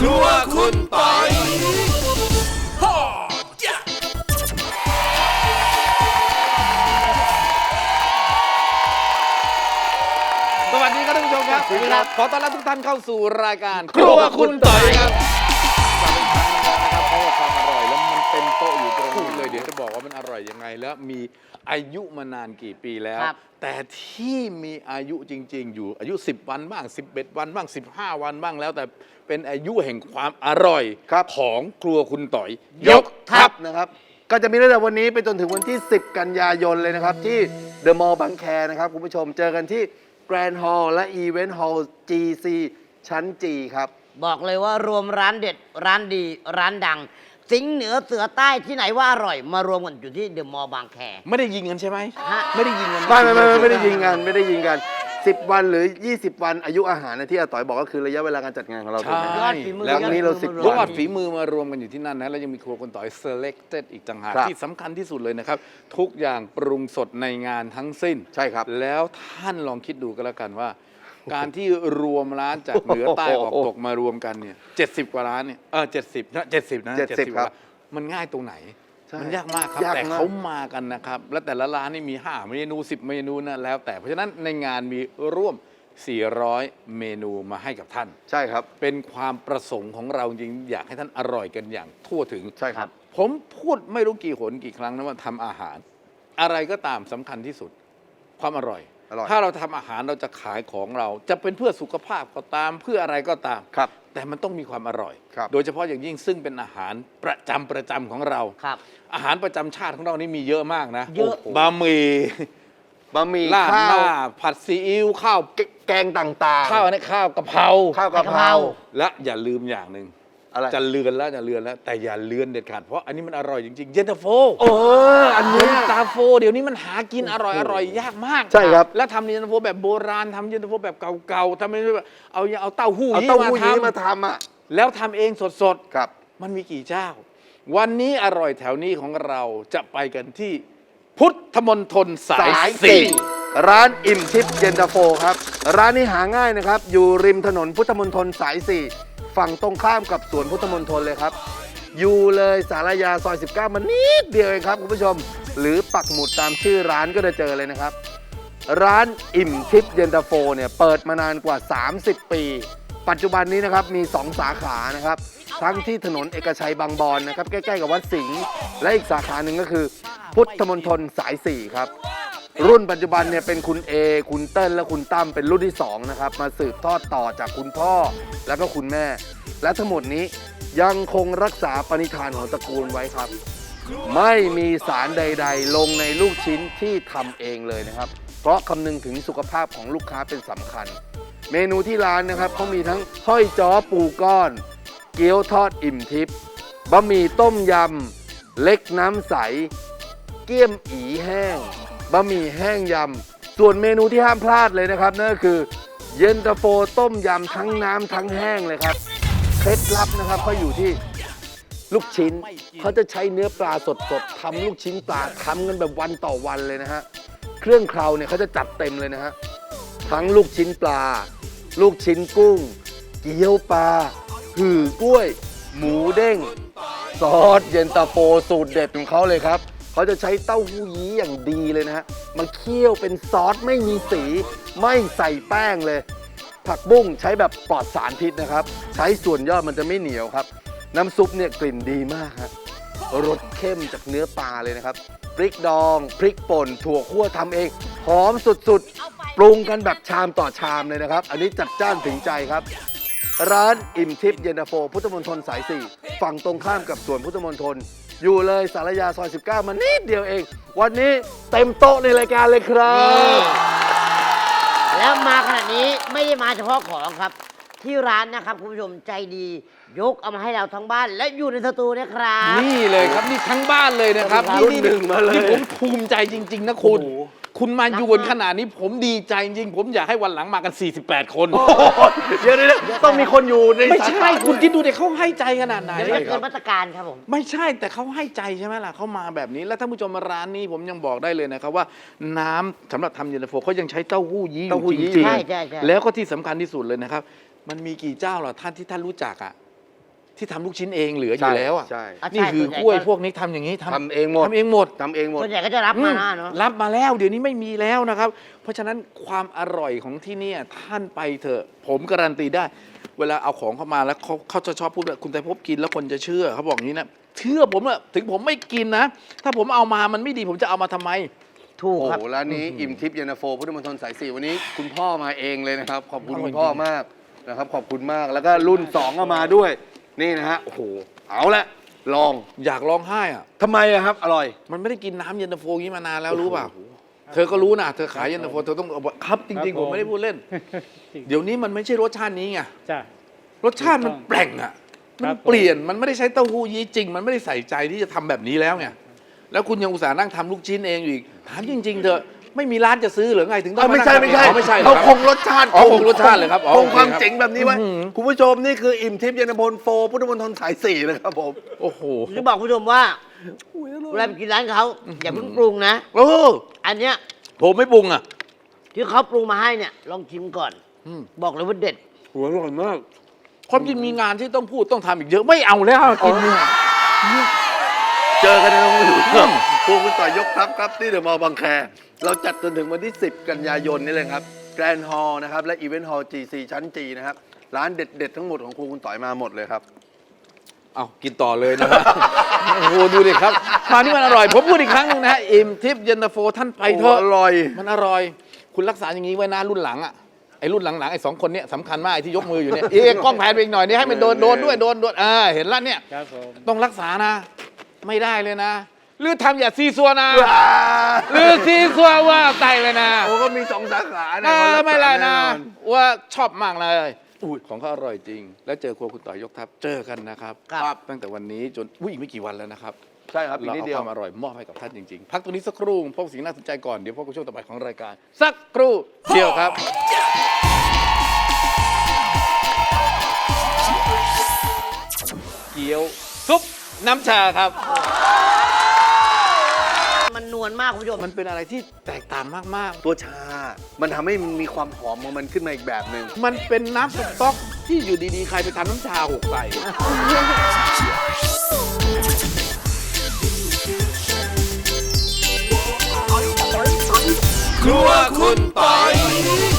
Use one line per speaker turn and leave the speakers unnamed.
ครัวคุณปอย
สวัสดีครับท่านผู้ชมครับ
สวัสดีครับ
ขอต้อนรับทุกท่านเข้าสู่รายการ ครัวคุณต่อยครับกลับมาอีกครั้งหนึงแล้วนะครับเพราะว่าความอร่อยแล้วมัน เต็มโต๊ะอยู่ตรงนี้เลยเดี๋ยวจะบอกว่ามันอร่อยยังไง แล้วมีอายุมานานกี่ปีแล้ว
ครับ
แต่ที่มีอายุจริง ๆ อยู่อายุ 10 วันบ้าง 11 วันบ้าง 15 วันบ้างแล้ว แต่เป็นอายุแห่งความอร่อย
ครับ
ของครัวคุณต่อย
ยกทัพ นะครับ ก็จะมีตั้งแต่วันนี้ไปจนถึงวันที่ 10 กันยายนเลยนะครับ ที่เดอะมอลล์บางแคนะครับ คุณผู้ชมเจอกันที่แกรนด์ฮอลล์และอีเวนต์ฮอลล์ GC ชั้น G ครับ
บอกเลยว่ารวมร้านเด็ดร้านดีร้านดัง สิงห์เหนือเสือใต้ที่ไหนว่าอร่อย มารวมกันอยู่ที่เดอะมอลล์บางแค
ไม่ได้ยิงกันใช่ไหม
ฮะ
ไม่ได้ยิงกัน
ไม่ไม่ไม่ไม่ไม่ได้ยิงกันไม่ได้ยิงกัน 10 วันหรือ 20 วันอายุอาหารนะที่อาต่อยบอกก็คือระยะเวลาการจัดงานของเราถูก
ใช่
ไหม
ยอดฝีมือ
แล้ววันนี้เรา
ยอดฝีมือ
10
ยอดฝีมือมารวมกันอยู่ที่นั่นนะแล้วยังมีครัวคนต่อย selected อีกต่างหาก
ครับ
ที่สำคัญที่สุดเลยนะครับ ทุกอย่างปรุงสดในงานทั้งสิ้น
ใช่ครับ
แล้วท่านลองคิดดูก็แล้วกันว่า การที่รวมร้านจากเหนือใต้ออกตกมารวมกันเนี่ยเจ็ดสิบกว่าร้านเนี่ยเออเจ็ดสิบนะเจ็ดสิบนะ
70ครับ
มันง่ายตรงไหน
ใช่
มันยากมากครับ
ยาก
แต่
มาก
เขามากันนะครับ และแต่ละร้านนี่มีห้าเมนูสิบเมนูนะแล้ว แต่เพราะฉะนั้นในงานมีร่วม 400 เมนูมาให้กับท่าน
ใช่ครับ
เป็นความประสงค์ของเราจริงอยากให้ท่านอร่อยกันอย่างทั่วถึง
ใช่ครับ
ผมพูดไม่รู้กี่หนกี่ครั้งนะว่าทำอาหาร อะไรก็ตามสำคัญที่สุด ความอร่อย
อร่อย
ถ้าเราทำอาหารเราจะขายของเรา จะเป็นเพื่อสุขภาพก็ตามเพื่ออะไรก็ตาม
ครับ
แต่มันต้องมีความอร่อย
ครับ
โดยเฉพาะอย่างยิ่งซึ่งเป็นอาหารประจำประจำของเรา
ครับ
อาหารประจำชาติของเรานี่มีเยอะมากนะ
เยอะ
บะหมี่
บะหมี่
ลาด
ข้า
ห
ว
น้าผัดซีอิ๊วข้าว
แกงต่างๆ
ข้าวอันนี้ข้าวกะเพรา
ข้าวกะเพรา
และอย่าลืมอย่างหนึ่ง
อะไร
จะเลือนแล้วจะเลือนแล้ว แต่อย่าเลือนเด็ดขาดเพราะอันนี้มันอร่อยจริงๆเย็นตาโฟ
เอออัน
เย็
เนี้
น
ย
ตาโฟ เดี๋ยวนี้มันหากินอร่อยอร่อยยากมาก
ใช่ครับ
แล้วทำเย็นตาโฟแบบโบราณทำเย็นตาโฟแบบเก่าๆทำไม่ใช่แบบเอาเอาเต้าหู้
เอา
ยี้
เต้าหู้
มา
ยี้มา
ท
ทำอะำ
แล้วทำเองสด
ครับ
ๆมันมีกี่เจ้า วันนี้อร่อยแถวนี้ของเราจะไปกันที่พุทธมณฑลสายสี่
ร้านอิ่มทิพย์เย็นตาโฟครับ ร้านนี้หาง่ายนะครับ อยู่ริมถนนพุทธมณฑลสาย4 ฝั่งตรงข้ามกับสวนพุทธมณฑลเลยครับ อยู่เลยสารยาซอย 19 มันนิดเดียวเองครับคุณผู้ชม หรือปักหมุดตามชื่อร้านก็จะเจอเลยนะครับ ร้านอิ่มทิพย์เย็นตาโฟเนี่ยเปิดมานานกว่า 30 ปี ปัจจุบันนี้นะครับมี 2 สาขานะครับ ทั้งที่ถนนเอกชัยบางบอนนะครับใกล้ ๆ กับวัดสิงห์และอีกสาขาหนึ่งก็คือ พุทธมณฑลสาย 4 ครับ รุ่นปัจจุบันเนี่ยเป็นคุณเอคุณเติ้ลและคุณตั้มเป็นรุ่นที่ 2 นะครับ มาสืบทอดต่อจากคุณพ่อแล้วก็คุณแม่ และทั้งหมดนี้ยังคงรักษาปณิธานของตระกูลไว้ครับ ไม่มีสารใด ๆ ลงในลูกชิ้นที่ทำเองเลยนะครับ เพราะคำนึงถึงสุขภาพของลูกค้าเป็นสำคัญ เมนูที่ร้านนะครับเขามีทั้งห้อยจ้อปูก้อน เกี๊ยวทอดอิ่มทิพย์บะหมี่ต้มยำเล็กน้ำใส เกี๊ยมอีแห้ง บะหมี่แห้งยำ ส่วนเมนูที่ห้ามพลาดเลยนะครับ นั่นก็คือเย็นตาโฟต้มยำทั้งน้ำทั้งแห้งเลยครับ เคล็ดลับนะครับเขาอยู่ที่ลูกชิ้นเขาจะใช้เนื้อปลาสดๆทำลูกชิ้นปลาทำกันแบบวันต่อวันเลยนะฮะเครื่องเคราเนี่ยเขาจะจัดเต็มเลยนะฮะทั้งลูกชิ้นปลา ลูกชิ้นกุ้ง เกี๊ยวปลาหือกล้วย หมูเด้ง ซอสเย็นตาโฟสูตรเด็ดของเขาเลยครับ เขาจะใช้เต้าหู้ยี้อย่างดีเลยนะฮะมาเคี่ยวเป็นซอสไม่มีสี ไม่ใส่แป้งเลย ผักบุ้งใช้แบบปลอดสารพิษนะครับ ใช้ส่วนยอดมันจะไม่เหนียวครับ น้ำซุปเนี่ยกลิ่นดีมากฮะรสเข้มจากเนื้อปลาเลยนะครับพริกดอง พริกป่น ถั่วคั่วทำเองหอมสุดๆ ปรุงกันแบบชามต่อชามเลยนะครับ อันนี้จัดจ้านถึงใจครับ ร้านอิ่มทิพย์เย็นตาโฟ พุทธมณฑลสาย 4 ฝั่งตรงข้ามกับสวนพุทธมณฑลอยู่เลยสารยาซอย 19 มานิดเดียวเอง วันนี้เต็มโต๊ะในรายการเลยครับ
แล้วมาขนาดนี้ไม่ได้มาเฉพาะของครับ ที่ร้านนะครับคุณผู้ชมใจดี ยกเอามาให้เราทั้งบ้าน และอยู่ในสตูเนะครับ
นี่เลยครับนี่ทั้งบ้านเลยนะครับ
ครับ
นี่
รุ่นหนึ่งมาเลย
นี่ผมภูมิใจจริง ๆ นะคุณ
โอ้โห
คุณมาอยู่กันขนาดนี้ผมดีใจจริงๆผมอยากให้วันหลังมากัน 48 คน
เดี๋ยวนี้ต้องมีคนอยู่ใน
ไม่
สา
ใช่
ขา
คุณคิดดูเด็กเขาให้ใจขนาดไหน
เดี๋ยวจะเกินมาตรการครับผม
ไม่ใช่แต่เขาให้ใจใช่ไหมล่ะเขามาแบบนี้ แล้วท่านผู้ชมมาร้านนี้ผมยังบอกได้เลยนะครับว่า น้ำสำหรับทำเย็นตาโฟเขายังใช้เต้าหู้ยี้อ
เต้าหู้
ยู่
ยี้
จริง
ใช่ใช่ใช่
ๆแล้วก็ที่สำคัญที่สุดเลยนะครับ มันมีกี่เจ้าล่ะท่านที่ท่านรู้จักอะ ที่ทำลูกชิ้นเองเหลืออ
ใช่
ยู่แล้วอะ
ใช่
อะ
นี่
ใช่
คือ
ส่วนใหญ่
กล้วย
ก็
พวกนี้ทำอย่างนี้ทำ
ทำเองหมด
ทำเองหมด
ทำเองหมด
ส่วนใหญ่ก็จะรับมาหน้าเนาะ
รับมาแล้วเดี๋ยวนี้ไม่มีแล้วนะครับ เพราะฉะนั้นความอร่อยของที่เนี่ยท่านไปเถอะ ผมการันตีได้ เวลาเอาของเข้ามาแล้วเขาเขาจะชอบพูดว่าคุณไตรภพกินแล้วคนจะเชื่อเขาบอกอย่างนี้นะเชื่อผมอะถึงผมไม่กินนะ ถ้าผมเอามามันไม่ดีผมจะเอามาทำไม
ถูก
โอ้
ครับ
โหร้านนี้อิ่มทิพย์เย็นตาโฟพุทธมณฑลสายสี่วันนี้ คุณพ่อมาเองเลยนะครับ ขอบคุณ
อร่อย
คุณพ่อ
จริง
มากนะครับ ขอบคุณมากแล้วก็รุ่นสองก็มาด้วย นี่นะฮะโอ้โหเอาละลอง
อยากร้องไห้อะ
ทำไมอะครับ อร่อย
มันไม่ได้กินน้ำเย็นตาโฟอย่างนี้มานานแล้วรู้เปล่าเธอก็รู้นะ เธอขายเย็นตาโฟเธอต้องเอาครับจริง ๆ ผมไม่ได้พูดเล่น เดี๋ยวนี้มันไม่ใช่รสชาตินี้ไง
จ้ะ
รสชาติมันแปลงอะ
ครั
มัน
บผม
เปลี่ยน มันไม่ได้ใช้เต้าหู้ยี้จริง มันไม่ได้ใส่ใจที่จะทำแบบนี้แล้วไง แล้วคุณยังอุตส่าห์นั่งทำลูกชิ้นเองอยู่อีก ถามจริง ๆ เถอะ ไม่มีร้านจะซื้อหรือไงถึงต้อ
เอ้างไม่ใช่า
นั่
ไม่
ง
ใช่
ทำอ๋อไม่ใช่เหร
เขา
อ
ค
รับ
งรสชาติ
อ๋อคงรสชาติเลยครับอ๋อ
คงความ
โอเคครับ
เจ๋งแบบนี้ไว้
อื้อหือ
คุณผู้ชมนี่คืออิ่มทิพย์เย็นตาโฟโฟพุทธมณฑลสายสี่นะครับผม
โอ้โห
ผมจะบอกคุณผู้ชมว่าเวลาไปกินร้านเขาอย่าเพิ่งปรุงนะ
เออ
อันเนี้ย
ผมไม่ปรุงอะ
ที่เขาปรุงมาให้เนี่ยลองชิมก่อน
อืม
บอกเลยว่าเด็ด
หัวอร่อยมาก
ความจริงมีงานที่ต้องพูดต้องทำอีกเยอะไม่เอาแล้วกินเนี่ย
เจอกันในโรงหนังครับพวกคุณต่อยยกทัพครับที่เดอะมอลล์บางแค เราจัดจนถึงวันที่ 10 กันยายนนี่เลยครับ แกรนด์ฮอลล์นะครับ และอีเวนต์ฮอลล์ GC ชั้น G นะครับ ร้านเด็ด ๆ ทั้งหมดของครูคุณต่อยมาหมดเลยครับ
เอากินต่อเลยนะฮะ โอ้โหดูดิครับมานี่มันอร่อย ผมพูดอีกครั้งหนึงนะฮะอิ่มทิพย์เย็นตาโฟท่านไปเถอะ
โอ้อร่อย
มันอร่อย คุณรักษาอย่างนี้ไว้นะรุ่นหลังอะไอ้รุ่นหลังๆไอ้สองคนเนี้ยสำคัญมากไอ้ที่ยกมืออยู่เนี่ยเอ๊ะกล้องแพนไปอีกหน่อยนี่ให้มันโดนโดนด้วยโดนโดนอ่าเห็นแล้วเนี่ย
ครับผม
ต้องรักษานะ ไม่ได้เลยนะหรือทำอย่าซีซัวนะหรือซีซัวว่าไตเลยนะ
โอ้ก็มีสองสาขา
เออไม่ไรนะ
แอ
ว่าชอบมากเลยอุ้ยของเขาอร่อยจริง แล้วเจอครัวคุณต่อยยกทัพเจอกันนะครับ
ครับ
ตั้งแต่วันนี้จนอุ้ยอีกไม่กี่วันแล้วนะครับ
ใช่ครับอีก
เรา
นิด
เอา
เดีย
คววามอร่อยมอบให้กับท่านจริงๆ พักตรงนี้สักครู่พบกับสิ่งน่าสนใจก่อนเดี๋ยวพบกับช่วงต่อไปของรายการ สักครู่เดียวครับเกี๊ยวซุป น้ำชาครับ
มันนวลมากคุณผู้ชม
มันเป็นอะไรที่แตกต่างมาก
ตัวชา มันทำให้มันมีความหอมของมันขึ้นมาอีกแบบหนึ่ง
ๆ มันเป็นน้ำสต๊อกที่อยู่ดีๆ ใครไปทำน้ำชาหกใส่ ครัวคุณต่อย